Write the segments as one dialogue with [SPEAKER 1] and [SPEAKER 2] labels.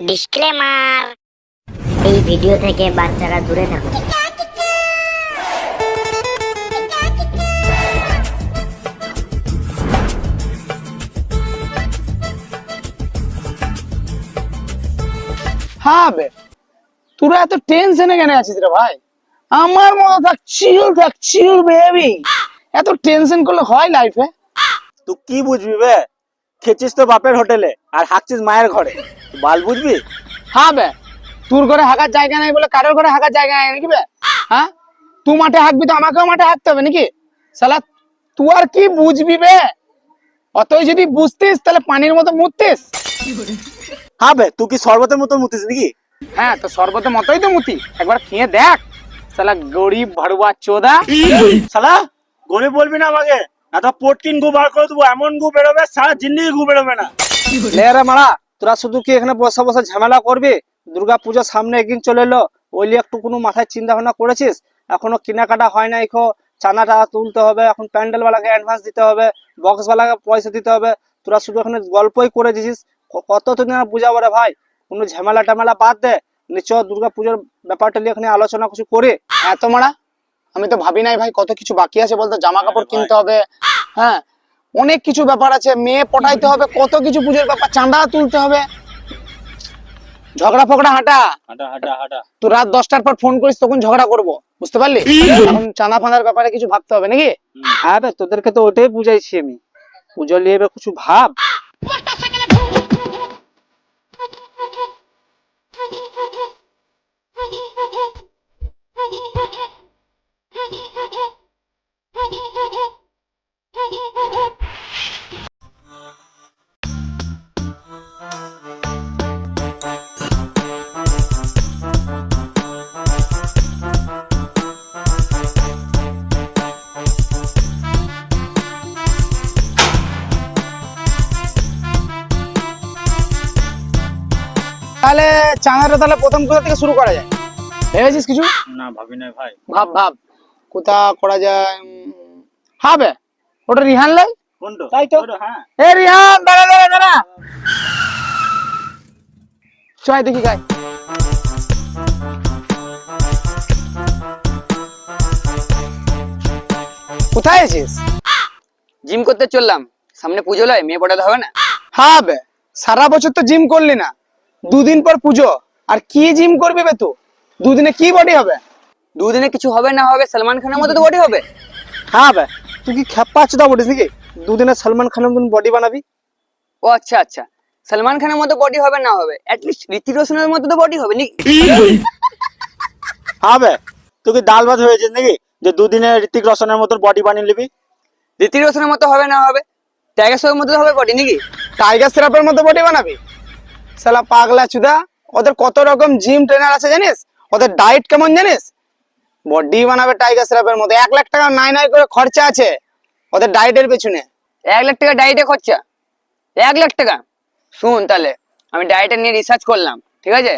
[SPEAKER 1] Disclaimer এই video থেকে বাচ্চারা দূরে থাকুন
[SPEAKER 2] হ্যাঁ বে তোরা এত টেনশনে কেন আছিস রে ভাই? আমার মতো থাক চিল থাক চিল বেবি এত টেনশন করলে হয় লাইফে
[SPEAKER 3] তুই কি বুঝবি বে? খেছিস তো বাপের হোটেলে আর হাঁকছিস মায়ের ঘরে। বাল বুঝবি?
[SPEAKER 2] হ্যাঁ বে তোর ঘরে হাঁকার জায়গা নাই বলে কারোর ঘরে হাঁকার জায়গা নাই নাকি বে? হ্যাঁ? তুই মাঠে হাঁকবি তো আমাকেও মাঠে হাঁকতে হবে নাকি? শালা তুই আর কি বুঝবি বে? অতই যদি বুঝতিস তাহলে পানির মতো মুততিস।
[SPEAKER 3] হ্যাঁ বে তুই কি শরবতের মতো মুতিস নাকি?
[SPEAKER 2] হ্যাঁ তো শরবতের মতোই তো মুতি। একবার খেয়ে দেখ। সালা গরিব ভাড়ুয়া চোদা।
[SPEAKER 3] সালা গরিব বলবি না আমাকে? না তো পটকিন গু বার করে দেবো, এমন গু বেরোবে, সারা জিন্দিগি গু বেরোবে না। লেরা মারা, তোরা শুধু কি এখানে বসে বসে ঝামেলা করবি? দুর্গা পূজার সামনে একদিন চলে এলো, ওই নিয়ে একটু কোনো মাথায় চিন্তা ভাবনা করেছিস? এখনও কেনাকাটা হয় না এখো চানাটা তুলতে হবে, এখন প্যান্ডেল বালাকে অ্যাডভান্স দিতে হবে বক্স বালাকে পয়সা দিতে হবে। তোরা শুধু এখানে গল্পই করে দিছিস কত তো দিন বুঝাবো রে ভাই? কোনো ঝামেলা টামেলা বাদ দে নিচ দুর্গা পুজোর ব্যাপারটা নিয়ে এখানে আলোচনা কিছু করে।
[SPEAKER 2] এত মারা। আমি তো ভাবি নাই ভাই কত কিছু বাকি আছে বলতে জামা কাপড় কিনতে হবে হ্যাঁ অনেক কিছু ব্যাপার আছে মেয়ে পটাইতে হবে কত কিছু পুজোর ব্যাপার চাঁদা তুলতে হবে। ঝগড়া ফগড়া হাঁটা।
[SPEAKER 3] হাঁটা হাঁটা হাঁটা।
[SPEAKER 2] তুই রাত দশটার পর ফোন করিস তখন ঝগড়া করব বুঝতে পারলি? এখন চাঁদা ফাঁদার ব্যাপারে কিছু ভাবতে হবে নাকি?
[SPEAKER 3] হ্যাঁ তোদেরকে তো ওটাই বুঝাইছি আমি। পুজো নিয়ে এবার কিছু ভাব।
[SPEAKER 2] চাঁদাটা তাহলে প্রথম কোথা থেকে শুরু করা যায়? ভেবেছিস কিছু?
[SPEAKER 3] না ভাবি না ভাই।
[SPEAKER 2] ভাব ভাব। কোথা করা যায়? হবে? ওটা রিহান লাই? তাই তো।
[SPEAKER 3] হ্যাঁ।
[SPEAKER 2] এ রিহান দাঁড়া দাঁড়া দাঁড়া। চয় দেখি গাই কোথায় আছিস?
[SPEAKER 4] জিম করতে চললাম। সামনে পুজো লয় মেয়ে পটাতে হবে না।
[SPEAKER 2] হ্যাঁ বে সারা বছর তো জিম করলি না। দুদিন পর পুজো। আর কি জিম করবি বে তুই দুদিনে কি বডি হবে?
[SPEAKER 4] দুদিনে কিছু হবে না হবে সালমান খানের মতো তো বডি হবে?
[SPEAKER 3] হ্যাঁ বে তুই কি খেপা চুদা বলিস নাকি? দুদিনে সালমান খানের মতন বডি বানাবি?
[SPEAKER 4] ও আচ্ছা আচ্ছা। সালমান খানের মতো বডি হবে না হবে? অ্যাটলিস্ট ঋতিক রোশনের মতো তো বডি হবে নাকি?
[SPEAKER 3] হ্যাঁ বে তুই কি ডাল ভাত হয়েছিস নাকি? যে দুদিনে ঋতিক রোশনের মতো বডি বানিয়ে নিবি?
[SPEAKER 4] ঋতিক রোশনের মতো হবে না হবে? ট্যাগের সবের মতো হবে বডি নাকি?
[SPEAKER 2] টাইগার শ্রফের মতো বডি বানাবি? শালা পাগলা চুদা, ওদের কত রকম জিম ট্রেনার আছে জানিস? ওদের ডায়েট কেমন জানিস? বডি বানাবে টাইগার শ্রফের মতো এক লাখ টাকা নাই নাই করে খরচা আছে ওদের ডায়েটের পেছনে।
[SPEAKER 4] এক লাখ টাকা ডায়েটে খরচা? এক লাখ টাকা? শুন তাহলে, আমি ডায়েটে নিয়ে রিসার্চ করলাম, ঠিক আছে?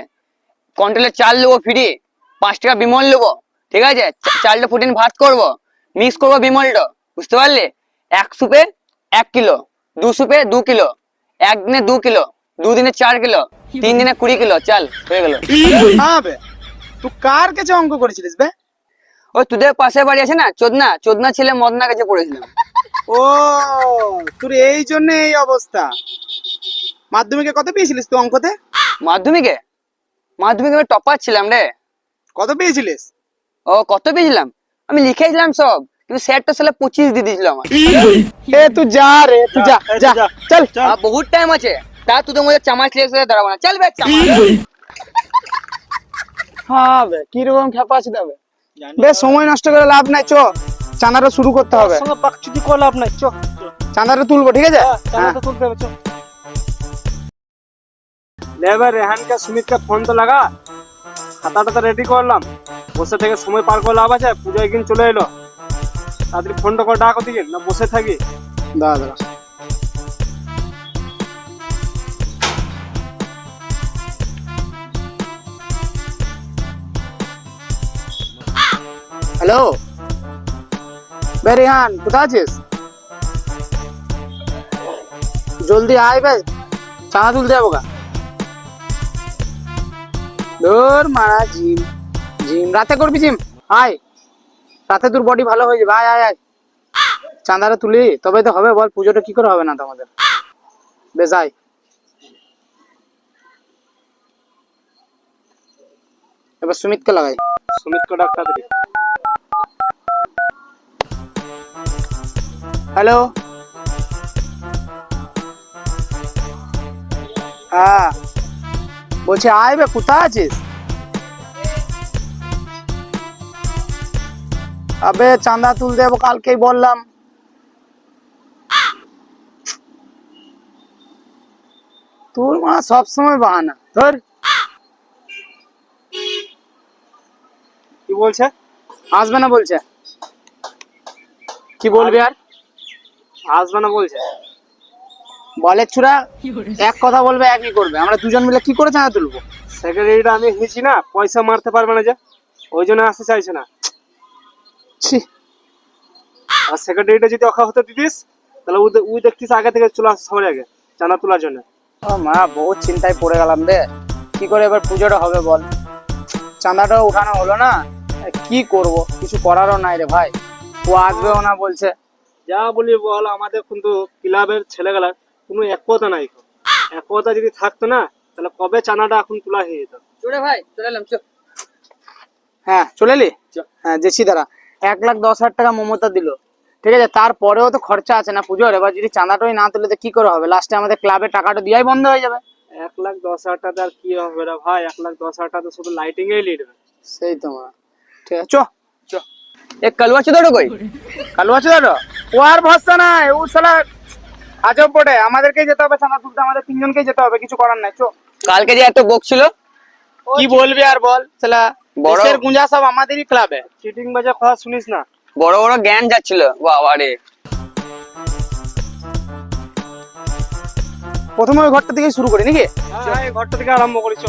[SPEAKER 4] কন্ট্রোলের চাল নেব ফ্রি পাঁচ টাকা বিমল নেব, ঠিক আছে? চালটা ফুটিন ভাত করব মিক্স করব বিমলটা, বুঝতে পারলি? এক সুপে এক কিলো, দু সুপে দু কিলো, একদিনে দু কিলো। দুদিনে চার কিলো তিন দিনে কুড়ি কিলো চাল হয়ে গেল।
[SPEAKER 2] হ্যাঁ তুই কার কাছে অঙ্ক করেছিলিস বে?
[SPEAKER 4] ওই তোদের পাশে বাড়ি আছে না চোদনা? চোদনা ছেলে মদনা কাছে পড়েছিলাম
[SPEAKER 2] ও তোর এই জন্য এই অবস্থা। মাধ্যমিকে কত পেয়েছিলিস তুই অঙ্কতে?
[SPEAKER 4] মাধ্যমিকে? মাধ্যমিকে আমি টপার ছিলাম রে।
[SPEAKER 2] কত পেয়েছিলিস?
[SPEAKER 4] ও কত পেয়েছিলাম? আমি লিখেছিলাম সব কিন্তু স্যার তো সালে পঁচিশ দিয়ে দিয়েছিল আমার
[SPEAKER 2] এ তুই যা রে তুই যা যা
[SPEAKER 3] যা।
[SPEAKER 2] চল।
[SPEAKER 4] বহুত টাইম আছে। তা তোদের মধ্যে চামাচ লেগে সাথে দাঁড়াবো না। চল বে চামাচ।
[SPEAKER 2] হ্যাঁ বে? কীরকম খেপা আছে তবে বেশ সময় নষ্ট করে লাভ নাই চ। চাঁদাটা শুরু করতে হবে।
[SPEAKER 3] পাকচুদি করে লাভ নাই চ।
[SPEAKER 2] চাঁদাটা তুলবো ঠিক আছে? হ্যাঁ।
[SPEAKER 3] তো তুলতে হবে চ। লেবার রেহানকে সুমিতকে ফোন তো লাগা। খাতাটা তো রেডি করলাম বসে থেকে সময় পার করে লাভ আছে পুজো একদিন চলে এলো। তাড়াতাড়ি ফোনটা করে ডাক ওদিকে না বসে থাকি।
[SPEAKER 2] দাঁড়া দাঁড়া। হ্যালো? বেরিহান, কোথায় আছিস? জলদি আয় বে চাঁদা তুলতে যাব গা। ধর মারা জিম জিম, রাতে করবি জিম? আয়, রাতে তোর বডি ভালো হয়ে যাবে, আয় আয় আয়। চাঁদারে তুলি তবে তো হবে, বল পুজোটা কি করে হবে না তোমাদের? বেশ, আয়। এবার সুমিতকে লাগাই।
[SPEAKER 3] সুমিতকে ডাক্তার দিবি
[SPEAKER 2] হ্যালো হ্যাঁ বলছি আয় বে কোথায় আছিস আবে চাঁদা তুলতে যাব কালকেই বললাম তোর মা সবসময় বাহানা ধর
[SPEAKER 3] কি বলছে
[SPEAKER 2] আসবে না বলছে। কি বলবি আর?
[SPEAKER 3] আসবে না বলছে।
[SPEAKER 2] বলে ছুরা এক কথা বলবে একই করবে। আমরা দুজন মিলে কি করে চাঁদা তুলবো?
[SPEAKER 3] সেক্রেটারিটা আমি হয়েছি না পয়সা মারতে পারবে না যে। ওই জন্য আসতে চাইছে না।
[SPEAKER 2] ছি।
[SPEAKER 3] আর সেক্রেটারিটা যদি অখা হতে দিতিস তাহলে উই দেখতিস আগে থেকে চলে আসছে সবার আগে চাঁদা তোলার জন্য।
[SPEAKER 2] মা বহুত চিন্তায় পড়ে গেলাম রে। কি করে এবার পুজোটা হবে বল? চাঁদাটাও উঠানো হলো না? কি করব? কিছু করারও নাই রে ভাই। ও আসবেও না বলছে।
[SPEAKER 3] যা বলি বল আমাদের কিন্তু ক্লাবের ছেলেগুলার কোনো একতা নাই একতা যদি থাকতো না তাহলে কবে চানাটা এখন তোলা হয়ে যেত?
[SPEAKER 4] চলে ভাই চলে এলাম চল।
[SPEAKER 2] হ্যাঁ চলে এলি? হ্যাঁ জেসি দাঁড়া। এক লাখ দশ হাজার টাকা মমতা দিল। ঠিক আছে তারপরেও তো খরচা আছে না পুজোর। এবার যদি চাঁদাটাই না তুলে তো কি করে হবে? লাস্টে আমাদের ক্লাবে টাকাটা দিয়াই বন্ধ হয়ে যাবে।
[SPEAKER 3] এক লাখ দশ হাজার টাকা আর কি হবে রে ভাই? এক লাখ দশ হাজার টাকা তো শুধু লাইটিং এ লিখবে
[SPEAKER 2] সেই তো মা। ঠিক আছে। চো চো।
[SPEAKER 4] এক কালুয়া কই?
[SPEAKER 2] কালু আছে দাদা ও আর ভরসা নাই। ও সালা আজব পড়ে আমাদেরকেই যেতে হবে চাঁদা তুলতে। আমাদের তিনজনকেই যেতে হবে কিছু করার নাই চো।
[SPEAKER 4] কালকে যে এত বকছিল
[SPEAKER 2] কি বলবি আর বল সালা
[SPEAKER 4] বড়-
[SPEAKER 2] দেশের গুঞ্জা সব আমাদেরই ক্লাবে
[SPEAKER 3] চিটিং বাজে কথা শুনিস না।
[SPEAKER 4] বড় বড় জ্ঞান যাচ্ছিল। বাবা রে।
[SPEAKER 2] প্রথমে ওই ঘরটা থেকে শুরু করি নাকি?
[SPEAKER 3] হ্যাঁ এই ঘরটা থেকে আরম্ভ করিস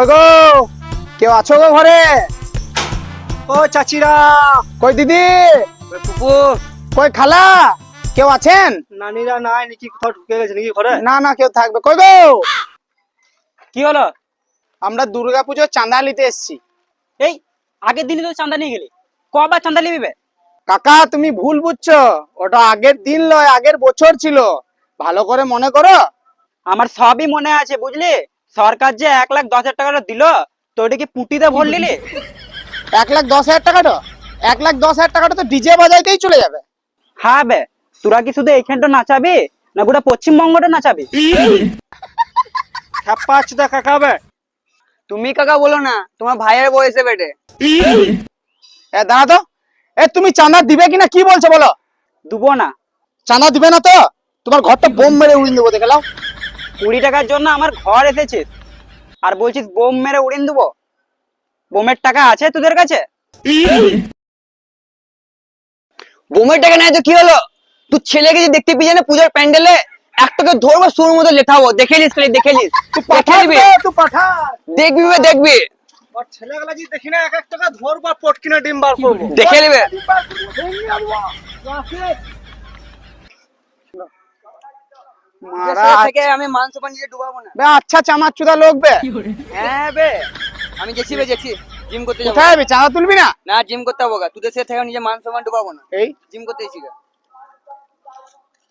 [SPEAKER 2] কই গো কেউ আছো গো ঘরে?
[SPEAKER 3] ও চাচিরা
[SPEAKER 2] কই দিদি? কই খালা? কেউ আছেন?
[SPEAKER 3] নানিরা নাই নাকি কোথাও ঢুকে গেছে নাকি ঘরে?
[SPEAKER 2] না না কেউ থাকবে। কই গো?
[SPEAKER 3] কি হলো?
[SPEAKER 2] আমরা দুর্গা পুজোর চাঁদা নিতে এসেছি।
[SPEAKER 5] এই আগের দিনে তো চাঁদা নিয়ে গেলি। কবার চাঁদা নিবি?
[SPEAKER 2] কাকা তুমি ভুল বুঝছ। ওটা আগের দিন লয় আগের বছর ছিল। ভালো করে মনে করো।
[SPEAKER 5] আমার সবই মনে আছে বুঝলি? সরকার যে এক লাখ দশ হাজার টাকাটা দিল তো ওটা কি পুঁটিতে ভোট নিলি
[SPEAKER 2] এক লাখ দশ হাজার টাকাটা? এক লাখ দশ হাজার টাকাটা তো ডিজে বাজাইতেই চলে যাবে।
[SPEAKER 5] হ্যাঁ বে তোরা কি শুধু এইখানটা নাচাবি না গোটা পশ্চিমবঙ্গটা নাচাবি?
[SPEAKER 4] তুমি কাকা বলো না তোমার ভাইয়ের বয়সে বেটে।
[SPEAKER 2] এ দাঁড়া তো। এ তুমি চাঁদা দিবে কিনা কি বলছো বলো?
[SPEAKER 5] দুবো না।
[SPEAKER 2] চাঁদা দিবে না তো? তোমার ঘরটা বোম মেরে উড়িয়ে দেবো দেখে নাও
[SPEAKER 5] কুড়ি টাকার জন্য আমার ঘর এসেছিস আর বলছিস বোম মেরে উড়িয়ে দেবো? বোমের টাকা আছে তোদের কাছে?
[SPEAKER 4] বোমের টাকা নাই তো কি হলো? তুই ছেলেকে যে দেখতে পেয়ে না পূজার প্যান্ডেলে? একটাকে ধরবো সুর মতো লেখাবো। দেখে নিস খালি দেখে নিস। দেখবি দেখবি।
[SPEAKER 3] ছেলেগুলা যদি দেখি না এক এক টাকা ধরবো পটকিনা ডিম বার করব।
[SPEAKER 4] দেখে নেবে।
[SPEAKER 2] মারা
[SPEAKER 4] থেকে আমি মাংস পাঞ্জিয়ে ডুবাবো না।
[SPEAKER 2] বে আচ্ছা চামার চুদা লোক বে।
[SPEAKER 4] হ্যাঁ বে আমি গেছি বে গেছি। জিম করতে যাব।
[SPEAKER 2] কোথায় যাবি চাঁদা তুলবি না?
[SPEAKER 4] না জিম করতে হব গা। তোদের থেকে নিজে সম্মান ডুবাবো না।
[SPEAKER 2] এই?
[SPEAKER 4] জিম করতে এসি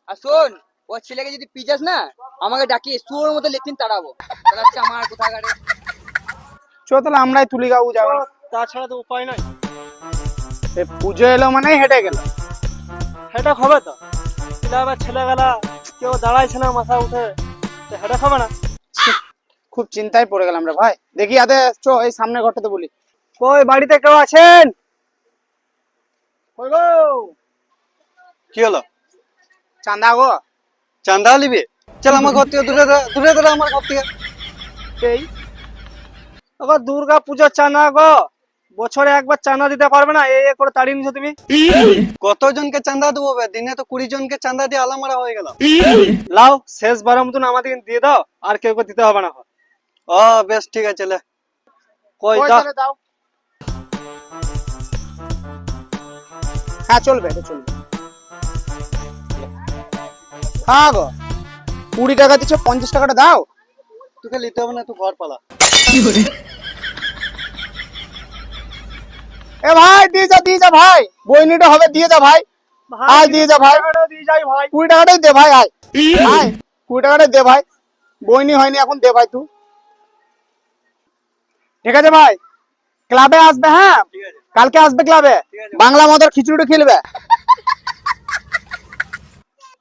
[SPEAKER 4] আর শোন ও ছেলেকে যদি পিজাস না আমাকে ডাকি সুর মতো লেখিন তাড়াবো। তাহলে আমার কোথায় গাড়ি
[SPEAKER 2] চো তাহলে আমরাই তুলি গাবু যাব
[SPEAKER 3] তাছাড়া তো উপায় নাই।
[SPEAKER 2] এ পুজো এলো মানে হেঁটে গেল।
[SPEAKER 3] হেটা হবে তো। ক্লাবের ছেলেগুলা কেউ দাঁড়াইছে না মাথা উঠে। হেটা খাবে না?
[SPEAKER 2] খুব চিন্তায় পড়ে গেলাম রে ভাই। দেখি আদে চো এই সামনে ঘরটাতে বলি।
[SPEAKER 3] কই বাড়িতে কেউ আছেন?
[SPEAKER 2] কই গো?
[SPEAKER 3] কি হলো?
[SPEAKER 2] চাঁদা গো।
[SPEAKER 3] চান্দা নিবি? চল আমার ঘর থেকে দূরে দূরে- দূরে আমার ঘর থেকে।
[SPEAKER 2] এই?
[SPEAKER 3] আবার দুর্গা পূজার চানা গো। বছরে একবার চাঁদা দিতে পারবে না এই করে তাড়ি নিছো তুমি?
[SPEAKER 6] কতজনকে চাঁদা দেবো দিনে তো কুড়ি জনকে চাঁদা দিয়ে আলামারা হয়ে গেল
[SPEAKER 3] লাও শেষ বারের মতন আমাদের দিয়ে দাও আর কেউ কেউ দিতে হবে না।
[SPEAKER 6] ও বেশ ঠিক আছে লে।
[SPEAKER 3] কই দাও।
[SPEAKER 2] হ্যাঁ চলবে চলবে। হ্যাঁ গো কুড়ি টাকা দিচ্ছ পঞ্চাশ টাকাটা দাও।
[SPEAKER 6] তোকে নিতে হবে না তুই ঘর পালা।
[SPEAKER 2] এ ভাই দিয়ে যা দিয়ে যা ভাই। বইনিটা হবে দিয়ে যা ভাই। আয় দিয়ে যা ভাই। কুড়ি টাকাটাই দে ভাই আয়। আয় কুড়ি টাকাটাই দে ভাই। বইনি হয়নি এখন দে ভাই তুই। ঠিক আছে ভাই। ক্লাবে আসবে হ্যাঁ? কালকে আসবে ক্লাবে। বাংলা মদের খিচুড়ি খেলবে।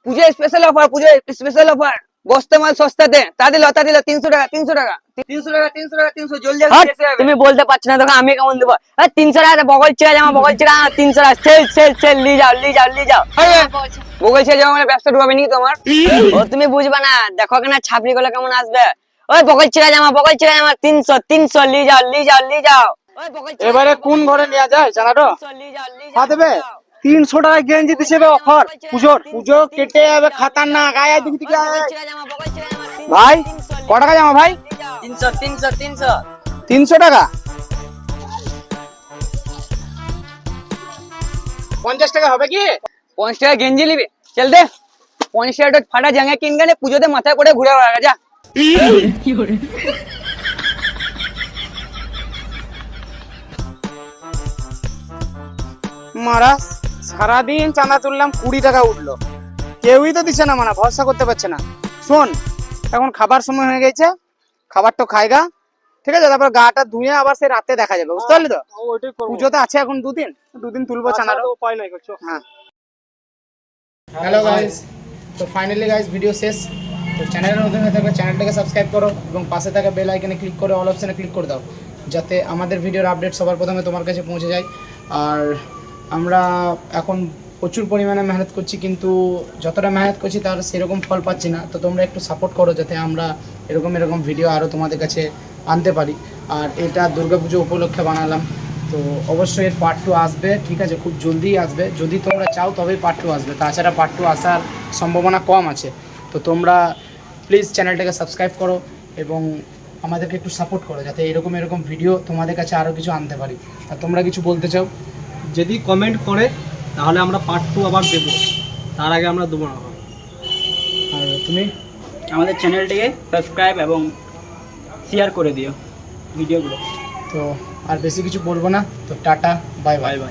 [SPEAKER 4] Puja special offer Puja special offer বস্তা মাল সস্তাতে তা দিল তা দিল তিনশো টাকা তিনশো টাকা। তিনশো টাকা তিনশো টাকা তিনশো জলদি তুমি বলতে পারছ না তখন আমি কেমন দেবো। তিনশো টাকা বগল ছেড়ে জামা বগল ছেড়ে তিনশো টাকা সেল সেল সেল নিয়ে যাও নিয়ে যাও নিয়ে যাও। বগল ছেড়ে জামা মানে ব্যবসা ঢুকাবে নাকি তোমার? ও তুমি বুঝবে না দেখো কেনা ছাপড়ি গুলো কেমন আসবে। ওই বগল ছেড়ে জামা বগল ছেড়ে জামা তিনশো তিনশো নিয়ে যাও নিয়ে যাও নিয়ে যাও। ওই
[SPEAKER 2] এবারে কোন ঘরে নেওয়া যায় জানাটো
[SPEAKER 4] 300 নিয়ে যাও, নিয়ে যাও,
[SPEAKER 2] দেবে?
[SPEAKER 3] তিনশো টাকায় গেঞ্জি দিছে অফার। পুজোর।
[SPEAKER 2] পুজো কেটে যাবে খাতারনাক। আয় দিকে আয়।
[SPEAKER 4] ভাই
[SPEAKER 2] ক টাকা জামা ভাই?
[SPEAKER 4] তিনশো তিনশো তিনশো।
[SPEAKER 2] তিনশো টাকা? পঞ্চাশ টাকা হবে কি?
[SPEAKER 4] পঞ্চাশ টাকা গেঞ্জি নিবি। চল দে। পঞ্চাশ টাকা ফাটা জাঙ্গা কিন গেলে পুজোতে মাথায় করে ঘুরে বেড়া যা
[SPEAKER 2] মারা সারাদিন চাঁদা তুললাম কুড়ি টাকা উঠল। কেউই তো দিচ্ছে না মানা ভরসা করতে পারছে না। শোন এখন খাবার সময় হয়ে গেছে খাবার তো খাইগা ঠিক আছে তারপর গাটা ধুয়ে আবার সে রাতে দেখা যাবে বুঝতে পারলি তো? পুজোতে আছে এখন দুদিন দুদিন তুলবো
[SPEAKER 3] তাছাড়া তো উপায় নাই করছ?
[SPEAKER 2] হ্যাঁ। হ্যালো গাইস তো ফাইনালি গাইস ভিডিও শেষ। তো চ্যানেলের নতুন হয়ে থাকলে চ্যানেলটাকে সাবস্ক্রাইব করো এবং পাশে থাকা বেল আইকনে ক্লিক করে অল অপশনে ক্লিক করে দাও যাতে আমাদের ভিডিওর আপডেট সবার প্রথমে তোমার কাছে পৌঁছে যায়। আর আমরা এখন প্রচুর পরিমাণে মেহনত করছি, কিন্তু যতটা মেহনত করছি তার সেরকম ফল পাচ্ছি না। তো তোমরা একটু সাপোর্ট করো যাতে আমরা এরকম এরকম ভিডিও আরও তোমাদের কাছে আনতে পারি। আর এটা দুর্গাপুজো উপলক্ষে বানালাম। তো অবশ্যই এর পার্ট টু আসবে, ঠিক আছে? খুব জলদিই আসবে। যদি তোমরা চাও তবেই পার্ট টু আসবে। তাছাড়া পার্ট টু আসার সম্ভাবনা কম আছে। তো তোমরা প্লিজ চ্যানেলটাকে সাবস্ক্রাইব করো এবং আমাদেরকে একটু সাপোর্ট করো যাতে এরকম এরকম ভিডিও তোমাদের কাছে আরও কিছু আনতে পারি। আর তোমরা কিছু বলতে চাও?
[SPEAKER 3] যদি কমেন্ট করে তাহলে আমরা পার্ট টু আবার দেবো। তার আগে আমরা দেবো না
[SPEAKER 2] আর তুমি
[SPEAKER 5] আমাদের চ্যানেলটিকে সাবস্ক্রাইব এবং শেয়ার করে দিও ভিডিওগুলো
[SPEAKER 2] তো আর বেশি কিছু বলব না। তো টাটা বাই বাই বাই